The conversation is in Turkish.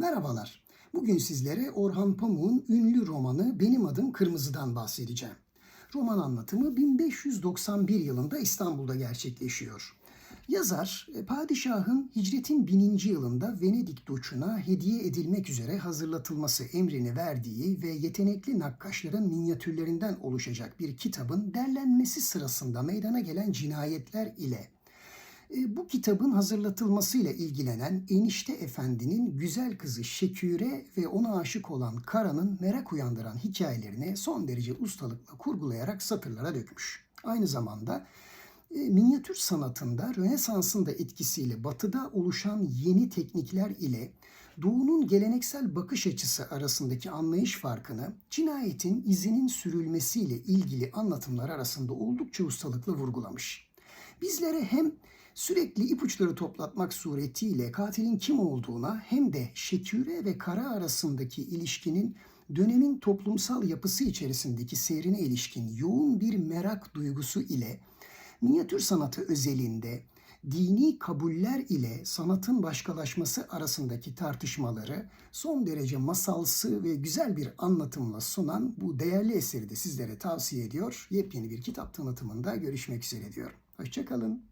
Merhabalar. Bugün sizlere Orhan Pamuk'un ünlü romanı Benim Adım Kırmızı'dan bahsedeceğim. Roman anlatımı 1591 yılında İstanbul'da gerçekleşiyor. Yazar, e, padişahın hicretin bininci yılında Venedik Doçu'na hediye edilmek üzere hazırlatılması emrini verdiği ve yetenekli nakkaşların minyatürlerinden oluşacak bir kitabın derlenmesi sırasında meydana gelen cinayetler ile bu kitabın hazırlatılmasıyla ilgilenen Enişte Efendi'nin güzel kızı Şeküre ve ona aşık olan Kara'nın merak uyandıran hikayelerini son derece ustalıkla kurgulayarak satırlara dökmüş. Aynı zamanda e, minyatür sanatında Rönesans'ın da etkisiyle batıda oluşan yeni teknikler ile Doğu'nun geleneksel bakış açısı arasındaki anlayış farkını cinayetin izinin sürülmesiyle ilgili anlatımlar arasında oldukça ustalıkla vurgulamış. Bizlere hem sürekli ipuçları toplatmak suretiyle katilin kim olduğuna hem de Şeküre ve Kara arasındaki ilişkinin dönemin toplumsal yapısı içerisindeki seyrine ilişkin yoğun bir merak duygusu ile minyatür sanatı özelinde dini kabuller ile sanatın başkalaşması arasındaki tartışmaları son derece masalsı ve güzel bir anlatımla sunan bu değerli eseri de sizlere tavsiye ediyor. Yepyeni bir kitap tanıtımında görüşmek üzere diyorum. Hoşçakalın.